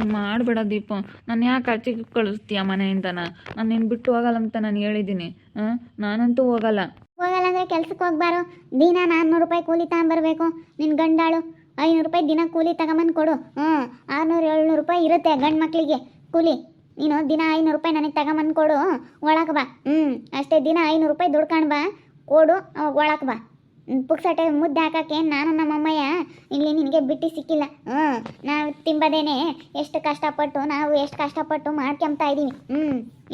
ಹಿಂಗೆ ಮಾಡಬೇಡ ದೀಪ. ನಾನು ಯಾಕೆ ಆಚೆಗೆ ಕಳಿಸ್ತೀಯ ಮನೆಯಿಂದನ? ನಾನು ನಿನ್ನ ಬಿಟ್ಟು ಹೋಗಲ್ಲ ಅಂತ ನಾನು ಹೇಳಿದ್ದೀನಿ ಹಾಂ ನಾನಂತೂ ಹೋಗಲ್ಲ. ಹೋಗಲ್ಲ ಅಂದರೆ ಕೆಲ್ಸಕ್ಕೆ ಹೋಗ್ಬಾರು. ದಿನ ನಾನ್ನೂರು ರೂಪಾಯಿ ಕೂಲಿ ತಗೊಂಬರ್ಬೇಕು. ನಿನ್ನ ಗಂಡಾಳು, ಐನೂರು ರೂಪಾಯಿ ದಿನ ಕೂಲಿ ತಗೊಂಬಂದು ಕೊಡು. ಹ್ಞೂ ಆರುನೂರು, ಏಳ್ನೂರು ರೂಪಾಯಿ ಇರುತ್ತೆ ಗಂಡು ಮಕ್ಕಳಿಗೆ ಕೂಲಿ. ನೀನು ದಿನ ಐನೂರು ರೂಪಾಯಿ ನನಗೆ ತಗೊಂಬಂದು ಕೊಡು. ಒಳಗೆ ಬಾ. ಹ್ಞೂ ಅಷ್ಟೇ ದಿನ ಐನೂರು ರೂಪಾಯಿ ದುಡ್ಕೊಂಡು ಬಾ. ಕೊಡು, ಒಳಗೆ ಬಾ. ಪುಕ್ಸಟೆ ಮುದ್ದೆ ಹಾಕಕ್ಕೆ ನಾನು ನಮ್ಮ ಅಮ್ಮಯ್ಯ ಇಲ್ಲಿ ನಿನಗೆ ಬಿಟ್ಟು ಸಿಕ್ಕಿಲ್ಲ. ಹ್ಞೂ, ನಾವು ತಿಂಬದೇನೆ ಎಷ್ಟು ಕಷ್ಟಪಟ್ಟು, ನಾವು ಎಷ್ಟು ಕಷ್ಟಪಟ್ಟು ಮಾಡ್ಕೊಂಬ್ತಾ ಇದ್ದೀವಿ. ಹ್ಞೂ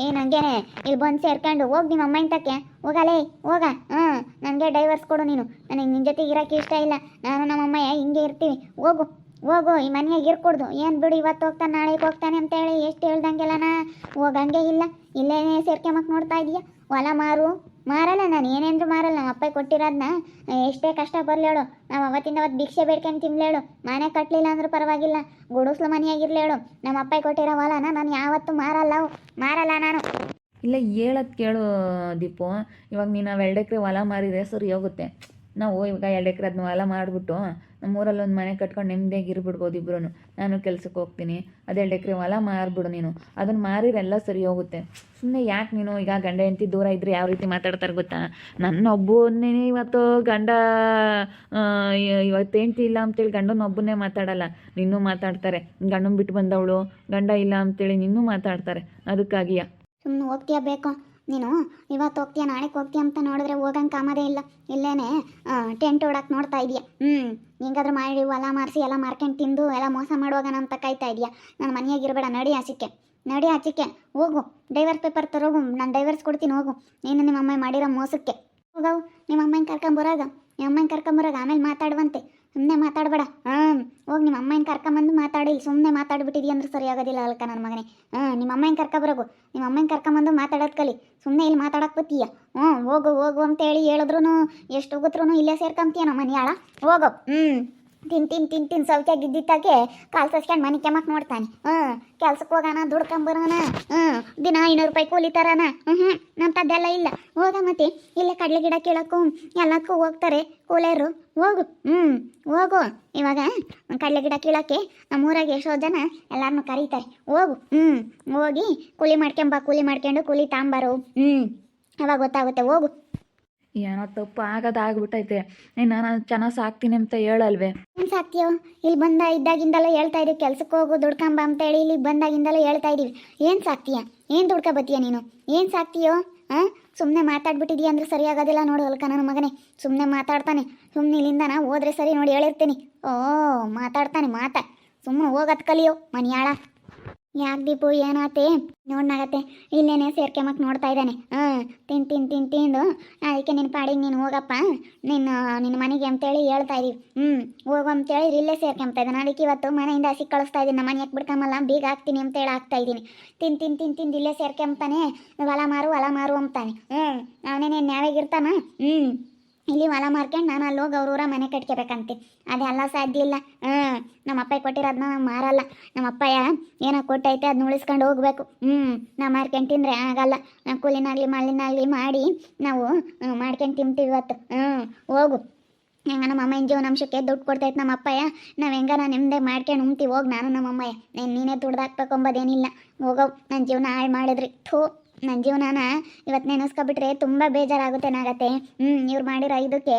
ಏನು ಹಂಗೇನೆ, ಇಲ್ಲಿ ಬಂದು ಸೇರ್ಕೊಂಡು ಹೋಗಿ ನಿಮ್ಮ ಅಮ್ಮ ತಕ್ಕೆ ಹೋಗಲೇ, ಹೋಗ. ಹ್ಞೂ, ನನಗೆ ಡೈವರ್ಸ್ ಕೊಡು ನೀನು. ನನಗೆ ನಿನ್ನ ಜೊತೆಗೆ ಇರೋಕ್ಕೆ ಇಷ್ಟ ಇಲ್ಲ. ನಾನು ನಮ್ಮ ಅಮ್ಮಯ್ಯ ಹಿಂಗೆ ಇರ್ತೀವಿ. ಹೋಗು ಹೋಗು, ಈ ಮನೆಯಾಗ ಇರ್ಕೊಡ್ದು. ಏನು ಬಿಡು, ಇವತ್ತು ಹೋಗ್ತಾನೆ, ನಾಳೆಗೆ ಹೋಗ್ತಾನೆ ಅಂತ ಹೇಳಿ ಎಷ್ಟು ನಾ? ಹೋಗಂಗೆ ಇಲ್ಲ. ಇಲ್ಲೇ ಸೇರ್ಕೊಂಬಕ್ಕೆ ನೋಡ್ತಾ ಇದೀಯ. ಹೊಲ ಮಾರು. ಮಾರಲ್ಲ, ನಾನು ಏನೇಂದ್ರೂ ಮಾರಲ್ಲ. ನಮ್ಮ ಅಪ್ಪ ಕೊಟ್ಟಿರೋದನ್ನ ಎಷ್ಟೇ ಕಷ್ಟ ಬರಲಿ ಹೇಳು. ನಾವು ಅವತ್ತಿಂದ ಅವತ್ತು ಭಿಕ್ಷೆ ಬೇಡ್ಕೊಂಡು ತಿನ್ಲೇಳು ಮನೆ ಕಟ್ಟಲಿಲ್ಲ ಅಂದ್ರೂ ಪರವಾಗಿಲ್ಲ. ಗುಡಿಸ್ಲು ಮನೆಯಾಗಿರ್ಲೇಳು ನಮ್ಮ ಅಪ್ಪ ಕೊಟ್ಟಿರೋ ಹೊಲನ ನಾನು ಯಾವತ್ತೂ ಮಾರಲ್ಲ. ಮಾರಲ್ಲ ನಾನು. ಇಲ್ಲ, ಹೇಳೋದು ಕೇಳು ದೀಪು. ಇವಾಗ ನೀನು ಎರಡು ಎಕರೆ ಹೊಲ ಮಾರಿದರೆ ಸರಿ ಹೋಗುತ್ತೆ. ನಾವು ಇವಾಗ ಎರಡು ಎಕರೆ ಅದನ್ನ ಹೊಲ ಮಾಡಿಬಿಟ್ಟು ನಮ್ಮೂರಲ್ಲಿ ಒಂದು ಮನೆ ಕಟ್ಕೊಂಡು ನೆಮ್ಮದಿಯಾಗಿ ಇರ್ಬಿಡ್ಬೋದು ಇಬ್ರು ನಾನು ಕೆಲ್ಸಕ್ಕೆ ಹೋಗ್ತೀನಿ. ಅದು ಎರಡು ಎಕರೆ ಹೊಲ ಮಾರಿಬಿಡು ನೀನು. ಅದನ್ನು ಮಾರಿರೆಲ್ಲ ಸರಿ ಹೋಗುತ್ತೆ. ಸುಮ್ಮನೆ ಯಾಕೆ ನೀನು ಈಗ ಗಂಡ ಹೆಂಡತಿ ದೂರ ಇದ್ದರೆ ಯಾವ ರೀತಿ ಮಾತಾಡ್ತಾರೆ ಗೊತ್ತಾ? ನನ್ನ ಒಬ್ಬನೇ ಇವತ್ತು ಗಂಡ ಇವತ್ತು ಹೆಂಡ್ತಿ ಇಲ್ಲ ಅಂತೇಳಿ ಗಂಡನ ಒಬ್ಬನೇ ಮಾತಾಡಲ್ಲ. ನಿನ್ನೂ ಮಾತಾಡ್ತಾರೆ. ಗಂಡನ ಬಿಟ್ಟು ಬಂದವಳು. ಗಂಡ ಇಲ್ಲ ಅಂತೇಳಿ ನಿನ್ನೂ ಮಾತಾಡ್ತಾರೆ. ಅದಕ್ಕಾಗಿಯಾ? ಸುಮ್ಮನೆ ಹೋಗ್ತೀಯಾ ಬೇಕು? ನೀನು, ಇವತ್ತು ಹೋಗ್ತೀಯ, ನಾಳೆಗೆ ಹೋಗ್ತೀಯ ಅಂತ ನೋಡಿದ್ರೆ ಹೋಗಂಗೆ ಕಾಮದೇ ಇಲ್ಲ. ಇಲ್ಲೇನೆ ಟೆಂಟ್ ಓಡಕ್ಕೆ ನೋಡ್ತಾ ಇದೀಯ? ಹ್ಞೂ ಹಿಂಗಾದ್ರೂ ಮಾಡಿ, ಹೊಲ ಮಾರಿಸಿ, ಎಲ್ಲ ಮಾರ್ಕೊಂಡು ತಿಂದು, ಎಲ್ಲ ಮೋಸ ಮಾಡುವಾಗ ಅಂತ ಕಾಯ್ತಾ ಇದೀಯ? ನನ್ನ ಮನೆಯಾಗಿರ್ಬೇಡ, ನಡಿ ಆಚೆಕ್ಕೆ ನಡಿ ಆಚೆಕ್ಕೆ ಹೋಗು. ಡೈವರ್ಸ್ ಪೇಪರ್ ತರೋಗು, ನಾನು ಡೈವರ್ಸ್ ಕೊಡ್ತೀನಿ, ಹೋಗು. ನೀನು ನಿಮ್ಮ ಅಮ್ಮ ಮಾಡಿರೋ ಮೋಸಕ್ಕೆ. ಹೋಗವು ನಿಮ್ಮ ಅಮ್ಮನ ಕರ್ಕೊಂಬರಾಗ. ನಿಮ್ಮ ಅಮ್ಮನ ಕರ್ಕೊಂಬರಾಗ, ಆಮೇಲೆ ಮಾತಾಡುವಂತೆ. ಸುಮ್ಮನೆ ಮಾತಾಡಬೇಡ. ಹಾಂ, ಹೋಗಿ ನಿಮ್ಮ ಅಮ್ಮನ ಕರ್ಕೊಂಬಂದು ಮಾತಾಡಿ. ಸುಮ್ಮನೆ ಮಾತಾಡ್ಬಿಟ್ಟಿದ್ಯ ಅಂದ್ರೆ ಸರಿ ಆಗೋದಿಲ್ಲ ಅಲ್ಕ ನನ್ನ ಮಗನೇ. ಹಾಂ ನಿಮ್ಮ ಅಮ್ಮನ ಕರ್ಕೊಬರೋಗು ನಿಮ್ಮ ಅಮ್ಮನ ಕರ್ಕೊಂಬಂದು ಮಾತಾಡೋದು ಕಲಿ. ಸುಮ್ಮನೆ ಇಲ್ಲಿ ಮಾತಾಡಕ್ಕೆ ಬತ್ತೀಯ ಹ್ಞೂ, ಹೋಗು ಹೋಗು ಅಂತೇಳಿ ಹೇಳಿದ್ರು ಎಷ್ಟು ಹೋಗುತ್ತೂ ಇಲ್ಲೇ ಸೇರ್ಕೊಂತೀಯ ನಮ್ಮ ಮನೆಯಾಳ? ಹೋಗು. ಹ್ಞೂ ತಿನ್ ತಿನ್ ತಿನ್ ತಿನ್ ಸೌಚಾಗಿ ಇದ್ದಿತ್ತಾಗೆ ಕಾಲು ಸಸ್ಕೊಂಡು ಮನೆ ಕೆಮ್ಮಕ್ಕೆ ನೋಡ್ತಾನೆ. ಹ್ಞೂ ಕೆಲ್ಸಕ್ಕೆ ಹೋಗೋಣ ದುಡ್ಕೊಂಬರೋಣ ಹ್ಞೂ, ದಿನ ಐನೂರು ರೂಪಾಯಿ ಕೂಲಿ ತರಾನ. ಹ್ಞೂ ನಮ್ಮದೆಲ್ಲ ಇಲ್ಲ. ಹೋಗ ಮತ್ತೆ, ಇಲ್ಲೇ ಕಡಲೆ ಗಿಡ ಕೀಳಕ್ಕೂ ಎಲ್ಲಕ್ಕೂ ಹೋಗ್ತಾರೆ ಕೂಲಿಯರು. ಹೋಗು, ಹ್ಞೂ, ಹೋಗು. ಇವಾಗ ಕಡಲೆ ಗಿಡ ಕೀಳಕ್ಕೆ ನಮ್ಮೂರಾಗ ಎಷ್ಟೋ ಜನ ಎಲ್ಲರನ್ನೂ ಕರೀತಾರೆ. ಹೋಗು, ಹ್ಞೂ, ಹೋಗಿ ಕೂಲಿ ಮಾಡ್ಕೊಂಬ, ಕೂಲಿ ಮಾಡ್ಕೊಂಡು ಕೂಲಿ ತಾಂಬಾರು. ಹ್ಞೂ, ಅವಾಗ ಗೊತ್ತಾಗುತ್ತೆ, ಹೋಗು. ಏನೋ ತಪ್ಪು ಆಗದ ಆಗ್ಬಿಟ್ಟೈತೆ. ನೀನು ನಾನು ಚೆನ್ನಾಗಿ ಸಾಕ್ತೀನಿ ಅಂತ ಹೇಳಲ್ವೇ? ಏನು ಸಾಕ್ತಿಯೋ? ಇಲ್ಲಿ ಬಂದ ಇದ್ದಾಗಿಂದಲೇ ಹೇಳ್ತಾ ಇದೀವಿ ಕೆಲ್ಸಕ್ಕೆ ಹೋಗು, ದುಡ್ಕೊಂಬ ಅಂತೇಳಿ ಇಲ್ಲಿ ಬಂದಾಗಿಂದಲೇ ಹೇಳ್ತಾ ಇದೀವಿ ಏನು ಸಾಕ್ತೀಯ? ಏನು ದುಡ್ಕ ಬತ್ತೀಯ ನೀನು? ಏನು ಸಾಕ್ತೀಯೋ? ಹಾಂ ಸುಮ್ಮನೆ ಮಾತಾಡ್ಬಿಟ್ಟಿದೀಯ ಅಂದ್ರೆ ಸರಿ ಆಗೋದಿಲ್ಲ ನೋಡು ಅಲ್ಕ ನನ್ನ ಮಗನೇ. ಸುಮ್ಮನೆ ಮಾತಾಡ್ತಾನೆ. ಸುಮ್ಮನೆ ಇಲ್ಲಿಂದ ನಾ ಹೋದ್ರೆ ಸರಿ ನೋಡಿ ಹೇಳಿರ್ತೀನಿ. ಓ, ಮಾತಾಡ್ತಾನೆ ಮಾತಾ. ಸುಮ್ಮನೆ ಹೋಗತ್ ಕಲಿಯೋ ಮನಿಯಾಳ. ಯಾಕೆ ದೀಪು, ಏನಾತೆ? ನೋಡ್ನಾಗತ್ತೆ. ಇಲ್ಲೇನೆ ಸೇರ್ಕೊಂಬಕ್ ನೋಡ್ತಾ ಇದ್ದಾನೆ. ಹಾಂ, ತಿನ್ ತಿನ್ ತಿನ್, ತಿಂದು. ಅದಕ್ಕೆ ನಿನ್ನ ಪಾಡಿಗೆ ನೀನು ಹೋಗಪ್ಪ. ನಿನ್ನ ನಿನ್ನ ಮನೆಗೆ ಅಂತೇಳಿ ಹೇಳ್ತಾ ಇದೀವಿ. ಹ್ಞೂ ಹೋಗು ಅಂತೇಳಿ ಇಲ್ಲೇ ಸೇರ್ಕೊಂತ ಇದ್ದಾನೆ. ಅದಕ್ಕೆ ಇವತ್ತು ಮನೆಯಿಂದ ಹಸಿ ಕಳಿಸ್ತಾ ಇದ್ದೀನಿ. ನಮ್ಮ ಮನೆಗೆ ಬಿಡ್ಕೊಂಬಲ್ಲ ಬೀಗ ಹಾಕ್ತೀನಿ ಅಂತೇಳಿ ಹಾಕ್ತಾ ಇದ್ದೀನಿ. ತಿನ್ ತಿನ್ ತಿನ್, ತಿಂದು ಇಲ್ಲೇ ಸೇರ್ಕೊಂತಾನೆ ಹೊಲ ಮಾರು ಹೊಲ ಮಾರು ಅಂತಾನೆ. ಹ್ಞೂ ಅವನೇನೇನು ನ್ಯಾವಾಗಿರ್ತಾನ ಹ್ಞೂ ಇಲ್ಲಿ ಹೊಲ ಮಾರ್ಕೊಂಡು ನಾನು ಅಲ್ಲಿ ಹೋಗಿ ಅವ್ರೂರ ಮನೆ ಕಟ್ಕೋಬೇಕಂತೆ. ಅದೆಲ್ಲ ಸಾಧ್ಯ ಇಲ್ಲ. ಹ್ಞೂ ನಮ್ಮ ಅಪ್ಪ ಕೊಟ್ಟಿರೋದನ್ನ ನಾವು ಮಾರಲ್ಲ. ನಮ್ಮ ಅಪ್ಪಯ್ಯ ಏನೋ ಕೊಟ್ಟೈತೆ ಅದನ್ನ ಉಳಿಸ್ಕೊಂಡು ಹೋಗ್ಬೇಕು. ಹ್ಞೂ ನಾವು ಮಾರ್ಕೊಂಡು ತಿಂದರೆ ಆಗಲ್ಲ. ನಾವು ಕೂಲಿನಾಗಲಿ, ಮಾಲಿನಾಗಲಿ ಮಾಡಿ ನಾವು ಮಾಡ್ಕೊಂಡು ತಿಂತೀವಿ ಇವತ್ತು. ಹ್ಞೂ ಹೋಗು. ಹೆಂಗ ನಮ್ಮ ಅಮ್ಮನ ಜೀವನಾಂಶಕ್ಕೆ ದುಡ್ಡು ಕೊಡ್ತೈತೆ ನಮ್ಮ ಅಪ್ಪಯ್ಯ ನಾವು ಹೆಂಗಾರ ನೆಮ್ಮದಿ ಮಾಡ್ಕೊಂಡು ಉಣ್ತೀವಿ ಹೋಗಿ ನಾನು ನಮ್ಮ ಅಮ್ಮಯ್ಯ. ನೀನು, ನೀನೇ ದುಡ್ದು ಹಾಕ್ಬೇಕೊಂಬೋದೇನಿಲ್ಲ ಹೋಗೋ ನನ್ನ ಜೀವನ ಹಾಳು ಮಾಡಿದ್ರಿ. ಥೂ. ನನ್ನ ಜೀವನನ ಇವತ್ತು ನೆನೆಸ್ಕೊಬಿಟ್ರೆ ತುಂಬ ಬೇಜಾರಾಗುತ್ತೆ ನಾಗತ್ತೆ ಹ್ಞೂ ಇವ್ರು ಮಾಡಿರೋ ಇದಕ್ಕೆ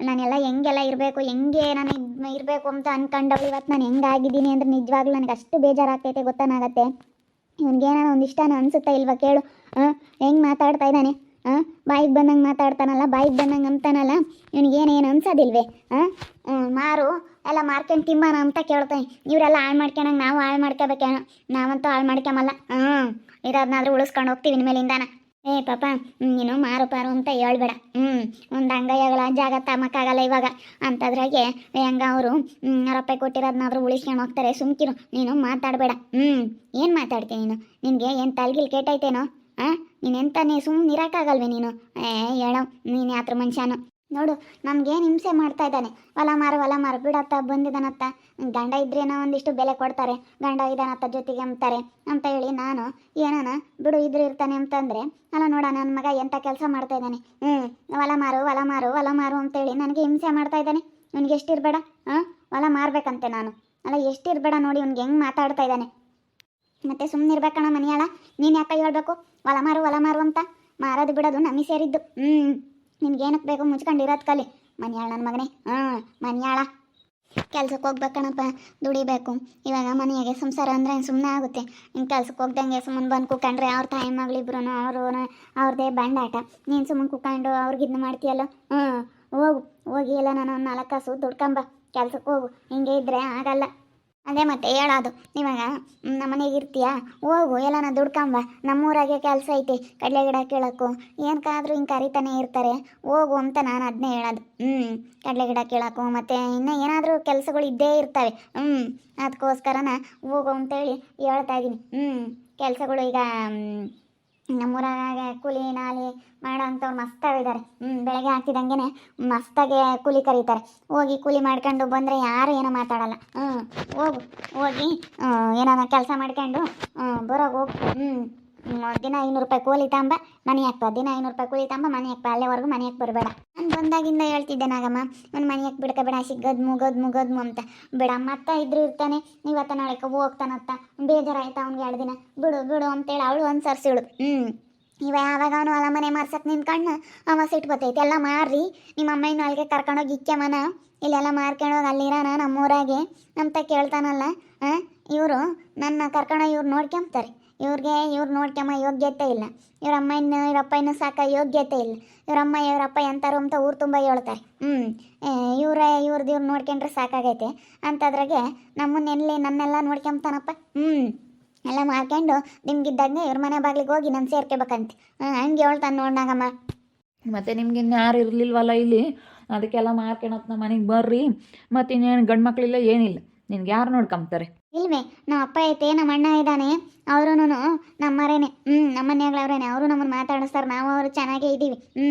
ನಾನೆಲ್ಲ ಹೆಂಗೆಲ್ಲ ಇರಬೇಕು, ಹೆಂಗೆ ನಾನು ಇರಬೇಕು ಅಂತ ಅನ್ಕೊಂಡವಳು. ಇವತ್ತು ನಾನು ಹೆಂಗಾಗಿದ್ದೀನಿ ಅಂದ್ರೆ ನಿಜವಾಗ್ಲೂ ನನಗೆ ಅಷ್ಟು ಬೇಜಾರಾಗ್ತೈತೆ ಗೊತ್ತಾನಾಗತ್ತೆ. ಇವನಿಗೇನಾನ ಒಂದು ಇಷ್ಟನ ಅನಿಸುತ್ತಾ ಇಲ್ವಾ ಕೇಳು. ಹಾಂ, ಹೆಂಗೆ ಮಾತಾಡ್ತಾ ಇದ್ದಾನೆ? ಹಾಂ ಬಾಯಿಗೆ ಬಂದಂಗೆ ಮಾತಾಡ್ತಾನಲ್ಲ, ಬಾಯಿಗೆ ಬಂದಂಗೆ ಅಂತಾನಲ್ಲ ಇವನಿಗೇನೇನು ಅನ್ಸೋದಿಲ್ವೇ? ಹಾಂ ಮಾರು, ಎಲ್ಲ ಮಾರ್ಕೊಂಡು ತಿಂಬಾನ ಅಂತ ಕೇಳ್ತಾನೆ. ಇವರೆಲ್ಲ ಹಾಳು ಮಾಡ್ಕೊಳಂಗೆ ನಾವು ಹಾಳು ಮಾಡ್ಕೋಬೇಕೇನೋ ನಾವಂತೂ ಹಾಳು ಮಾಡ್ಕೊಂಬಲ್ಲ ಹ್ಞೂ ಇದಾದ್ನಾದ್ರೂ ಉಳಿಸ್ಕೊಂಡು ಹೋಗ್ತೀವಿ ಇನ್ಮೇಲಿಂದಾನ. ಏ, ಪಾಪ ನೀನು ಮಾರು, ಪಾರು ಅಂತ ಹೇಳ್ಬೇಡ. ಹ್ಞೂ ಒಂದು ಅಂಗೈಗಳ ಜಾಗ ತಮ್ಮಕ್ಕಾಗಲ್ಲ ಇವಾಗ. ಅಂಥದ್ರಾಗೆ ಹೆಂಗ ಅವರು ರೂಪಾಯಿ ಕೊಟ್ಟಿರೋದನ್ನಾದ್ರೂ ಉಳಿಸ್ಕೊಂಡು ಹೋಗ್ತಾರೆ. ಸುಮ್ಕಿರು, ನೀನು ಮಾತಾಡಬೇಡ. ಹ್ಞೂ ಏನು ಮಾತಾಡ್ತೀನಿ ನೀನು? ನಿನಗೆ ಏನು ತಲೆಗಿಲ್ ಕೆಟ್ಟೈತೇನೋ ಹಾಂ ನೀನು ಎಂತ ನೀ ಸುಮ್ಮನೆ ಇರೋಕ್ಕಾಗಲ್ವೇ ನೀನು? ಏ, ಹೇಳೋ, ನೀನು ಯಾತ್ರ ಮನುಷ್ಯನು? ನೋಡು ನಮ್ಗೇನು ಹಿಂಸೆ ಮಾಡ್ತಾ ಇದ್ದಾನೆ. ಹೊಲ ಮಾರು ಹೊಲ ಮಾರು, ಬಿಡತ್ತ ಬಂದಿದ್ದಾನತ್ತ ಗಂಡ ಇದ್ರೇನೋ ಒಂದಿಷ್ಟು ಬೆಲೆ ಕೊಡ್ತಾರೆ. ಗಂಡ ಇದ್ದಾನತ್ತ ಜೊತೆಗೆ ಅಂತಾರೆ ಅಂತ ಹೇಳಿ ನಾನು, ಏನಾನ, ಬಿಡು, ಇದ್ರೆ ಇರ್ತಾನೆ ಅಂತಂದ್ರೆ, ಅಲ್ಲ ನೋಡ ನನ್ನ ಮಗ ಎಂಥ ಕೆಲಸ ಮಾಡ್ತಾ ಇದ್ದಾನೆ? ಹ್ಞೂ ಹೊಲ ಮಾರು ಹೊಲ ಮಾರು ಹೊಲ ಮಾರು ಅಂತೇಳಿ ನನಗೆ ಹಿಂಸೆ ಮಾಡ್ತಾ ಇದ್ದಾನೆ. ಇವ್ನಿಗೆ ಎಷ್ಟಿರಬೇಡ? ಹಾಂ ಹೊಲ ಮಾರ್ಬೇಕಂತೆ ನಾನು. ಅಲ್ಲ, ಎಷ್ಟಿರಬೇಡ ನೋಡಿ, ಇವ್ನಿಗೆ ಹೆಂಗೆ ಮಾತಾಡ್ತಾ ಇದ್ದಾನೆ? ಮತ್ತೆ ಸುಮ್ಮನೆ ಇರ್ಬೇಕಣ್ಣ ಮನೆಯಾಳ. ನೀನು ಯಾಕೆ ಹೇಳ್ಬೇಕು? ಹೊಲ ಮಾರು ಹೊಲ ಮಾರು ಅಂತ ಮಾರೋದು ಬಿಡೋದು ನಮಗೆ ಸೇರಿದ್ದು. ಹ್ಞೂ ನಿಮ್ಗೇನಕ್ಕೆ ಬೇಕು ಮುಚ್ಕೊಂಡಿರೋದು ಕಲಿ. ಮನೆಯಾಳ ನನ್ನ ಮಗನೇ. ಹ್ಞೂ ಮನೆಯಾಳ. ಕೆಲ್ಸಕ್ಕೆ ಹೋಗ್ಬೇಕಣಪ್ಪ ದುಡಿಬೇಕು. ಇವಾಗ ಮನೆಯಾಗೆ ಸಂಸಾರ ಅಂದರೆ ಸುಮ್ಮನೆ ಆಗುತ್ತೆ. ಇನ್ನು ಕೆಲ್ಸಕ್ಕೆ ಹೋಗ್ದಂಗೆ ಸುಮ್ಮನೆ ಬಂದು ಕುತ್ಕೊಂಡ್ರೆ ಅವ್ರ ತಾಯಿ ಮಗಳಿಬ್ರು ಅವರು ಅವ್ರದ್ದೇ ಬಂಡಾಟ. ನೀನು ಸುಮ್ಮನೆ ಕುತ್ಕೊಂಡು ಅವ್ರಿಗೆ ಇದನ್ನ ಮಾಡ್ತೀಯಲ್ಲ? ಹ್ಞೂ ಹೋಗು. ಹೋಗಿ ಎಲ್ಲ ನಾನು ನಾಲ್ಕು ಕಾಸು ದುಡ್ಕೊಂಬ. ಕೆಲ್ಸಕ್ಕೆ ಹೋಗು. ಹಿಂಗೆ ಇದ್ರೆ ಆಗಲ್ಲ. ಅದೇ ಮತ್ತೆ ಹೇಳೋದು. ಇವಾಗ ನಮ್ಮ ಮನೆಗೆ ಇರ್ತೀಯ? ಹೋಗು, ಎಲ್ಲನ ದುಡ್ಕೊಂಬ. ನಮ್ಮೂರಾಗೆ ಕೆಲಸ ಐತಿ, ಕಡಲೆ ಗಿಡ ಕೇಳೋಕು. ಏನಕ್ಕಾದ್ರೂ ಹಿಂಗೆ ಕರಿತಾನೆ ಇರ್ತಾರೆ. ಹೋಗು ಅಂತ ನಾನು ಅದನ್ನೇ ಹೇಳೋದು. ಹ್ಞೂ ಕಡಲೆ ಗಿಡ ಕೇಳೋಕು, ಮತ್ತು ಇನ್ನೂ ಏನಾದರೂ ಕೆಲಸಗಳು ಇದ್ದೇ ಇರ್ತವೆ. ಹ್ಞೂ ಅದಕ್ಕೋಸ್ಕರನ ಹೋಗು ಅಂತೇಳಿ ಹೇಳ್ತಾ ಇದ್ದೀನಿ ಹ್ಞೂ ಕೆಲಸಗಳು ಈಗ ನಮ್ಮೂರಾಗ ಕೂಲಿ ನಾಲಿ ಮಾಡೋ ಅಂಥವ್ರು ಮಸ್ತಾಗಿದ್ದಾರೆ. ಹ್ಞೂ ಬೆಳಗ್ಗೆ ಆಗ್ತಿದ್ದಂಗೆ ಮಸ್ತಾಗೆ ಕೂಲಿ ಕರೀತಾರೆ. ಹೋಗಿ ಕೂಲಿ ಮಾಡ್ಕೊಂಡು ಬಂದರೆ ಯಾರು ಏನೋ ಮಾತಾಡಲ್ಲ. ಹ್ಞೂ ಹೋಗು, ಹೋಗಿ ಏನಾರ ಕೆಲಸ ಮಾಡ್ಕೊಂಡು ಬರೋಗಿ ಹೋಗು. ಹ್ಞೂ ದಿನ ಐನೂರು ರೂಪಾಯಿ ಕೂಲಿ ತಾಂಬ, ಮನೆ ಹಾಕ್ಪ ದಿನ ಐನೂರು ರೂಪಾಯಿ ಕೂಲಿ ತಾಂಬ, ಮನೆ ಹಾಕ್ಪ ಅಲ್ಲೇವರೆಗೂ ಮನೆ ಹಾಕಿ ಬರಬೇಡ. ನಾನು ಬಂದಾಗಿಂದ ಹೇಳ್ತಿದ್ದೆ, ನಾಗಮ್ಮ, ಒಂದು ಮನೆ ಹಾಕಿ ಬಿಡ್ಕಬೇಡ ಸಿಗ್ಗದ್ ಮುಗೋದ್ ಮುಗೋದ್ ಅಂತ. ಬೇಡ ಮತ್ತ ಇದ್ರೂ ಇರ್ತಾನೆ ಇವತ್ತ ನಾಳೆ ಹೋಗ್ತಾನತ್ತ ಬೇಜಾರಾಯ್ತು ಅವ್ನಿಗೆ ಎರಡು ದಿನ. ಬಿಡು ಬಿಡು ಅಂತೇಳಿ ಅವಳು ಒಂದು ಸರ್ಸಿಳು ಹ್ಞೂ ಇವ ಯಾವಾಗ ಅವನು ಹೊಲ ಮನೆ ಮಾರ್ಸಕ್ಕೆ ನಿನ್ನ ಕಣ್ಣು? ಅವ ಎಲ್ಲ ಮಾರ್ರಿ. ನಿಮ್ಮ ಅಮ್ಮನ ಅಲ್ಲಿಗೆ ಕರ್ಕೊಂಡೋಗಿ ಇಕ್ಕೆ ಮನ ಇಲ್ಲೆಲ್ಲ ಮಾರ್ಕೊಂಡೋಗಿ ಅಲ್ಲಿರೋಣ ನಮ್ಮೂರಾಗೆ? ಅಂತ ಕೇಳ್ತಾನಲ್ಲ ಇವರು ನನ್ನ ಕರ್ಕೊಂಡೋಗಿ ಇವ್ರು ನೋಡ್ಕೊಂತಾರೆ ಇವ್ರಿಗೆ ಇವ್ರು ನೋಡ್ಕೊಂಬ ಯೋಗ್ಯತೆ ಇಲ್ಲ. ಇವ್ರ ಅಮ್ಮ ಇನ್ನು ಇವ್ರ ಅಪ್ಪ ಇನ್ನು ಸಾಕ ಯೋಗ್ಯತೆ ಇಲ್ಲ. ಇವ್ರ ಅಮ್ಮ, ಇವ್ರ ಅಪ್ಪ ಎಂತಾರು ಅಂತ ಊರು ತುಂಬ ಹೇಳ್ತಾರೆ. ಹ್ಞೂ ಇವರೇ ಇವ್ರದ್ದು ಇವ್ರು ನೋಡ್ಕೊಂಡ್ರೆ ಸಾಕಾಗೈತೆ. ಅಂಥದ್ರಾಗೆ ನಮ್ಮನ್ನೆಲ್ಲಿ ನನ್ನೆಲ್ಲ ನೋಡ್ಕೊಂತಾನಪ್ಪ ಹ್ಞೂ ಎಲ್ಲ ಮಾಡ್ಕೊಂಡು ನಿಮ್ಗಿದ್ದಂಗೆ ಇವ್ರ ಮನೆ ಬಾಗ್ಲಿಗೆ ಹೋಗಿ ನಾನು ಸೇರ್ಕೋಬೇಕಂತೆ. ಹಂಗೆ ಹೇಳ್ತಾನೆ ನೋಡ್ನಾಗಮ್ಮ ಮತ್ತು ನಿಮ್ಗೆ ಇನ್ಯಾರು ಇರಲಿಲ್ವಲ್ಲ ಇಲ್ಲಿ? ಅದಕ್ಕೆಲ್ಲ ಮಾರ್ಕೊಳತ್ ನಮ್ಮ ಮನೆಗೆ ಬರ್ರಿ. ಮತ್ತು ಇನ್ನೇನು ಗಂಡು ಮಕ್ಕಳಿಲ್ಲ ಏನಿಲ್ಲ. ನಿನ್ಗೆ ಯಾರು ನೋಡ್ಕೊಂತಾರೆ ಇಲ್ವೇ, ನಮ್ಮ ಅಪ್ಪ ಐತೆ, ನಮ್ಮ ಅಣ್ಣ ಇದ್ದಾನೆ ಅವರು ನಮ್ಮರೇನೆ ಹ್ಞೂ ನಮ್ಮ ಮನೆಯಾಗ್ಳವ್ರೇನೆ ಅವರು ನಮ್ಮನ್ನು ಮಾತಾಡಿಸ್ತಾರೆ, ನಾವು ಅವರು ಚೆನ್ನಾಗೇ ಇದ್ದೀವಿ. ಹ್ಞೂ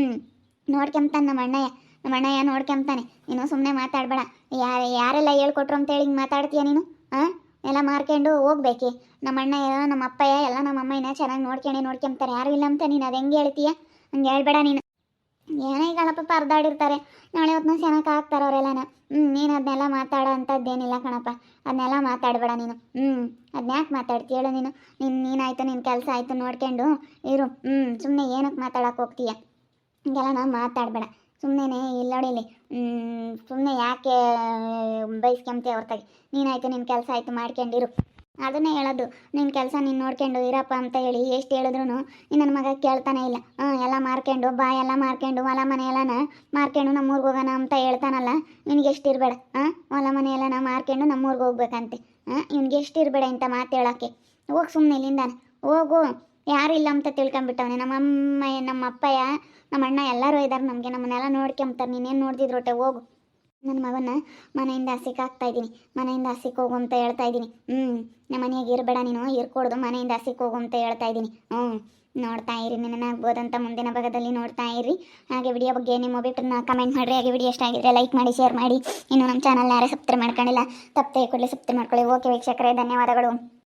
ನೋಡ್ಕೊಂತಾನೆ ನಮ್ಮ ಅಣ್ಣಯ್ಯ ನಮ್ಮ ಅಣ್ಣಯ್ಯ ನೋಡ್ಕೊಂತಾನೆ ನೀನು ಸುಮ್ಮನೆ ಮಾತಾಡಬೇಡ. ಯಾರು, ಯಾರೆಲ್ಲ ಹೇಳ್ಕೊಟ್ರು ಅಂತೇಳಿ ಹಿಂಗೆ ಮಾತಾಡ್ತೀಯ ನೀನು? ಹಾಂ ಎಲ್ಲ ಮಾರ್ಕೊಂಡು ಹೋಗ್ಬೇಕೆ? ನಮ್ಮ ಅಣ್ಣಯ್ಯ, ನಮ್ಮ ಅಪ್ಪಯ್ಯ, ಎಲ್ಲ ನಮ್ಮ ಅಮ್ಮಯ್ಯನ ಚೆನ್ನಾಗಿ ನೋಡ್ಕೊಂಡೆ ನೋಡ್ಕೊಂತಾರೆ ಯಾರು ಇಲ್ಲ ಅಂತ ನೀನು ಅದು ಹೆಂಗೆ ಹೇಳ್ತೀಯ? ಹಂಗೆ ಹೇಳ್ಬೇಡ ನೀನು. ಏನೇ ಕಣಪ್ಪ ಪರದಾಡಿರ್ತಾರೆ. ನಾಳೆ ಹೊತ್ತಿನ ಚೆನ್ನಾಗಿ ಹಾಕ್ತಾರೆ ಅವರೆಲ್ಲನ. ಹ್ಞೂ ನೀನು ಅದನ್ನೆಲ್ಲ ಮಾತಾಡೋ ಅಂಥದ್ದೇನಿಲ್ಲ ಕಣಪ್ಪ. ಅದನ್ನೆಲ್ಲ ಮಾತಾಡಬೇಡ ನೀನು. ಹ್ಞೂ ಅದನ್ನ ಮಾತಾಡ್ತೀಯ ಹೇಳು ನೀನು. ನಿನ್ನ ನೀನಾಯ್ತು ನಿನ್ನ ಕೆಲಸ ಆಯಿತು ನೋಡ್ಕೊಂಡು ಇರು. ಹ್ಞೂ ಸುಮ್ಮನೆ ಏನಕ್ಕೆ ಮಾತಾಡೋಕೆ ಹೋಗ್ತೀಯ? ಹಿಂಗೆಲ್ಲ ನಾವು ಮಾತಾಡಬೇಡ. ಸುಮ್ಮನೆ ಇಲ್ಲಿ. ನೋಡಿಲಿ ಸುಮ್ಮನೆ ಯಾಕೆ ಬೈಸ್ಕೊಂತೀಯ ಹೊರತಾಗಿ ನೀನಾಯ್ತು ನಿನ್ನ ಕೆಲಸ ಆಯಿತು ಮಾಡ್ಕೊಂಡಿರು ಅದನ್ನೇ ಹೇಳೋದು. ನಿನ್ನ ಕೆಲಸ ನೀನು ನೋಡ್ಕೊಂಡು ಇರಪ್ಪ ಅಂತ ಹೇಳಿ ಎಷ್ಟು ಹೇಳಿದ್ರು ನನ್ನ ಮಗ ಕೇಳ್ತಾನೆ ಇಲ್ಲ. ಹ್ಞೂ ಎಲ್ಲ ಮಾರ್ಕೊಂಡು, ಬಾ, ಎಲ್ಲ ಮಾರ್ಕೊಂಡು, ಹೊಲ ಮನೆ ಎಲ್ಲನ ಮಾರ್ಕೊಂಡು ನಮ್ಮೂರ್ಗೆ ಹೋಗೋಣ ಅಂತ ಹೇಳ್ತಾನಲ್ಲ, ನಿನಗೆ ಎಷ್ಟು ಇರಬೇಡ. ಹಾಂ, ಹೊಲ ಮನೆ ಎಲ್ಲನ ಮಾರ್ಕೊಂಡು ನಮ್ಮೂರ್ಗೆ ಹೋಗ್ಬೇಕಂತೆ. ಹಾಂ, ಇವ್ನಿಗೆ ಎಷ್ಟು ಇರಬೇಡ ಇಂಥ ಮಾತು ಹೇಳೋಕ್ಕೆ ಹೋಗಿ ಸುಮ್ಮನೆ ಇಲ್ಲಿಂದಾನೆ. ಹೋಗು. ಯಾರು ಇಲ್ಲ ಅಂತ ತಿಳ್ಕೊಂಬಿಟ್ಟವನೆ. ನಮ್ಮ ಅಮ್ಮ, ನಮ್ಮ ಅಪ್ಪಯ್ಯ, ನಮ್ಮ ಅಣ್ಣ ಎಲ್ಲರೂ ಇದ್ದಾರೆ ನಮಗೆ. ನಮ್ಮನ್ನೆಲ್ಲ ನೋಡ್ಕೊಂಬ್ತಾರೆ. ನೀನೇನು ನೋಡ್ತಿದ್ರೊಟ್ಟೆ ಹೋಗು. ನನ್ನ ಮಗನ ಮನೆಯಿಂದ ಹಸಿಕ್ ಹಾಕ್ತಾ ಇದ್ದೀನಿ. ಮನೆಯಿಂದ ಹಸಿಕ್ ಹೋಗು ಅಂತ ಹೇಳ್ತಾ ಇದ್ದೀನಿ. ಹ್ಞೂ ನಮ್ಮ ಮನೆಯಾಗ ಇರಬೇಡ ನೀನು, ಇರ್ಕೊಡ್ದು ಮನೆಯಿಂದ ಹಸಿಕ್ ಹೋಗು ಅಂತ ಹೇಳ್ತಾ ಇದ್ದೀನಿ. ಹ್ಞೂ ನೋಡ್ತಾ ಇರಿ ನಿನ್ನಾಗ್ಬೋದಂತ ಮುಂದಿನ ಭಾಗದಲ್ಲಿ ನೋಡ್ತಾ ಇರಿ. ಹಾಗೆ ವಿಡಿಯೋ ಬಗ್ಗೆ ನಿಮ್ಮ ಅಭಿಪ್ರಾಯನ ಕಮೆಂಟ್ ಮಾಡಿರಿ. ಹಾಗೆ ವಿಡಿಯೋ ಇಷ್ಟ ಆಗಿದ್ರೆ ಲೈಕ್ ಮಾಡಿ ಶೇರ್ ಮಾಡಿ. ಇನ್ನು ನಮ್ಮ ಚಾನಲ್ ಯಾರೇ ಸಬ್ಸ್ಕ್ರೈಬ್ ಮಾಡ್ಕೊಂಡಿಲ್ಲ ತಪ್ಪೇ ಕೂಡಲೇ ಸಬ್ಸ್ಕ್ರೈಬ್ ಮಾಡ್ಕೊಳ್ಳಿ. ಓಕೆ ವೀಕ್ಷಕರೇ, ಧನ್ಯವಾದಗಳು.